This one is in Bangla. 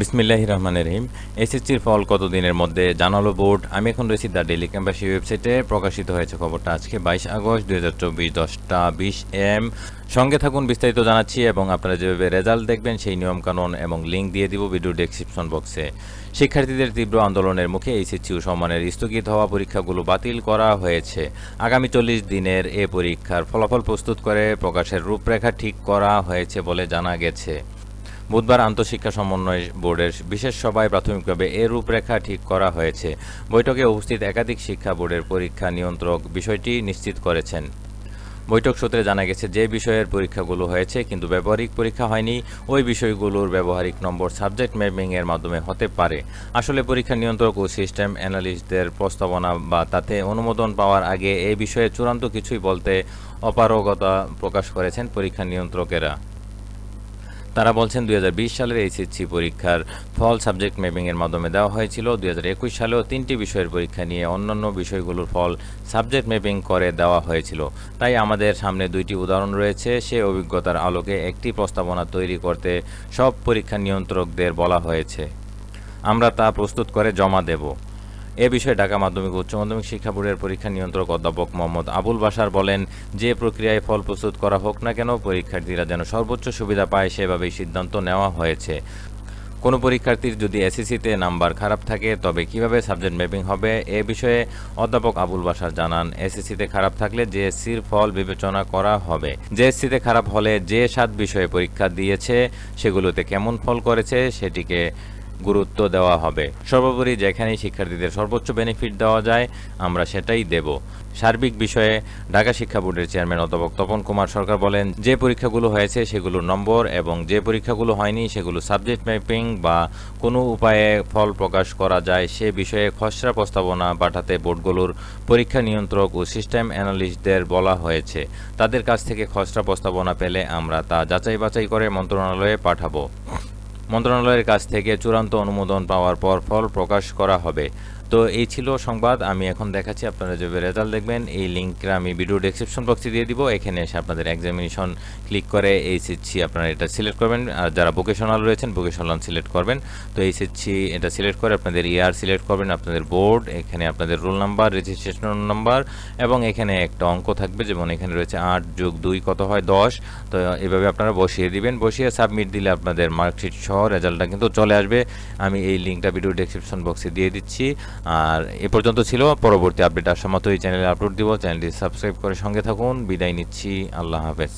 বিসমিল্লাহ রহমান রহিম। এসএসসির ফল কতদিনের মধ্যে জানালো বোর্ড? আমি এখন রয়েছি দ্য ডেলি ক্যাম্পাসি ওয়েবসাইটে। প্রকাশিত হয়েছে খবরটা আজকে বাইশ আগস্ট দুই হাজার চব্বিশ দশটা বিশ এম। সঙ্গে থাকুন, বিস্তারিত জানাচ্ছি এবং আপনারা যেভাবে রেজাল্ট দেখবেন সেই নিয়মকানুন এবং লিঙ্ক দিয়ে দিব ভিডিও ডেসক্রিপশন বক্সে। শিক্ষার্থীদের তীব্র আন্দোলনের মুখে এইচএসসি ও সম্মানের স্থগিত হওয়া পরীক্ষাগুলো বাতিল করা হয়েছে। আগামী চল্লিশ দিনের এ পরীক্ষার ফলাফল প্রস্তুত করে প্রকাশের রূপরেখা ঠিক করা হয়েছে বলে জানা গেছে। বুধবার আন্তঃশিক্ষা সমন্বয় বোর্ডের বিশেষ সভায় প্রাথমিকভাবে এ রূপরেখা ঠিক করা হয়েছে। বৈঠকে উপস্থিত একাধিক শিক্ষা বোর্ডের পরীক্ষা নিয়ন্ত্রক বিষয়টি নিশ্চিত করেছেন। বৈঠক সূত্রে জানা গেছে যে বিষয়ের পরীক্ষাগুলো হয়েছে কিন্তু ব্যবহারিক পরীক্ষা হয়নি। ওই বিষয়গুলোর ব্যবহারিক নম্বর সাবজেক্ট ম্যাপিং মাধ্যমে হতে পারে। আসলে পরীক্ষা নিয়ন্ত্রক ও সিস্টেম অ্যানালিস্টদের প্রস্তাবনা বা তাতে অনুমোদন পাওয়ার আগে এই বিষয়ে চূড়ান্ত কিছুই বলতে অপারগতা প্রকাশ করেছেন পরীক্ষা নিয়ন্ত্রকেরা। তারা বলছেন দুই হাজার বিশ সালের এইচএসসি পরীক্ষার ফল সাবজেক্ট ম্যাপিংয়ের মাধ্যমে দেওয়া হয়েছিল। দুই হাজার একুশ সালেও তিনটি বিষয়ের পরীক্ষা নিয়ে অন্যান্য বিষয়গুলোর ফল সাবজেক্ট ম্যাপিং করে দেওয়া হয়েছিল। তাই আমাদের সামনে দুইটি উদাহরণ রয়েছে। সে অভিজ্ঞতার আলোকে একটি প্রস্তাবনা তৈরি করতে সব পরীক্ষা নিয়ন্ত্রকদের বলা হয়েছে। আমরা তা প্রস্তুত করে জমা দেব। এ বিষয়ে ঢাকা মাধ্যমিক উচ্চ মাধ্যমিক শিক্ষা বোর্ডের পরীক্ষা নিয়ন্ত্রক অধ্যাপক মোহাম্মদ আবুল বাসার বলেন, যে প্রক্রিয়ায় ফল প্রস্তুত করা হোক না কেন, পরীক্ষার্থীরা যেন সর্বোচ্চ সুবিধা পায় সেভাবেই সিদ্ধান্ত নেওয়া হয়েছে। কোনো পরীক্ষার্থীর যদি এসএসসিতে নাম্বার খারাপ থাকে, তবে কীভাবে সাবজেক্ট ম্যাপিং হবে এ বিষয়ে অধ্যাপক আবুল বাসার জানান, এসএসসিতে খারাপ থাকলে জেএসসির ফল বিবেচনা করা হবে। জেএসসিতে খারাপ হলে যে সাত বিষয়ে পরীক্ষা দিয়েছে, সেগুলোতে কেমন ফল করেছে, সেটিকে গুরুত্ব দেওয়া হবে। সর্বোপরি যেখানেই শিক্ষার্থীদের সর্বোচ্চ বেনিফিট দেওয়া যায়, আমরা সেটাই দেব। সার্বিক বিষয়ে ঢাকা শিক্ষা বোর্ডের চেয়ারম্যান অধ্যাপক তপন কুমার সরকার বলেন, যে পরীক্ষাগুলো হয়েছে সেগুলোর নম্বর এবং যে পরীক্ষাগুলো হয়নি সেগুলো সাবজেক্ট ম্যাপিং বা কোনো উপায়ে ফল প্রকাশ করা যায় সে বিষয়ে খসড়া প্রস্তাবনা পাঠাতে বোর্ডগুলোর পরীক্ষা নিয়ন্ত্রক ও সিস্টেম অ্যানালিস্টদের বলা হয়েছে। তাদের কাছ থেকে খসড়া প্রস্তাবনা পেলে আমরা তা যাচাই বাছাই করে মন্ত্রণালয়ে পাঠাবো। মন্ত্রণালয়ের কাছ থেকে চূড়ান্ত অনুমোদন পাওয়ার পর ফল প্রকাশ করা হবে। তো এই ছিল সংবাদ, আমি এখন দেখাচ্ছি আপনারা যেভাবে রেজাল্ট দেখবেন, এই লিঙ্কটা আমি ভিডিও ডেসক্রিপশন বক্সে দিয়ে দিব, এখানে এসে আপনাদের এক্সামিনেশন ক্লিক করে এইচএসসি আপনারা এটা সিলেক্ট করবেন, আর যারা ভোকেশনাল রয়েছেন ভোকেশনাল সিলেক্ট করবেন। তো এইচএসসি এটা সিলেক্ট করে আপনাদের ইয়ার সিলেক্ট করবেন, আপনাদের বোর্ড এখানে আপনাদের রোল নাম্বার রেজিস্ট্রেশন নাম্বার এবং এখানে একটা অঙ্ক থাকবে, যেমন এখানে রয়েছে আট যোগ দুই কত হয়? দশ। তো এভাবে আপনারা বসিয়ে দিবেন, বসিয়ে সাবমিট দিলে আপনাদের মার্কশিট সহ রেজাল্টটা কিন্তু চলে আসবে। আমি এই লিঙ্কটা ভিডিও ডেসক্রিপশন বক্সে দিয়ে দিচ্ছি। আর এ পর্যন্ত ছিল। পরবর্তী আপডেট আসার মতো এই চ্যানেলে আপলোড দিব। চ্যানেলটি সাবস্ক্রাইব করে সঙ্গে থাকুন। বিদায় নিচ্ছি। আল্লাহ হাফেজ।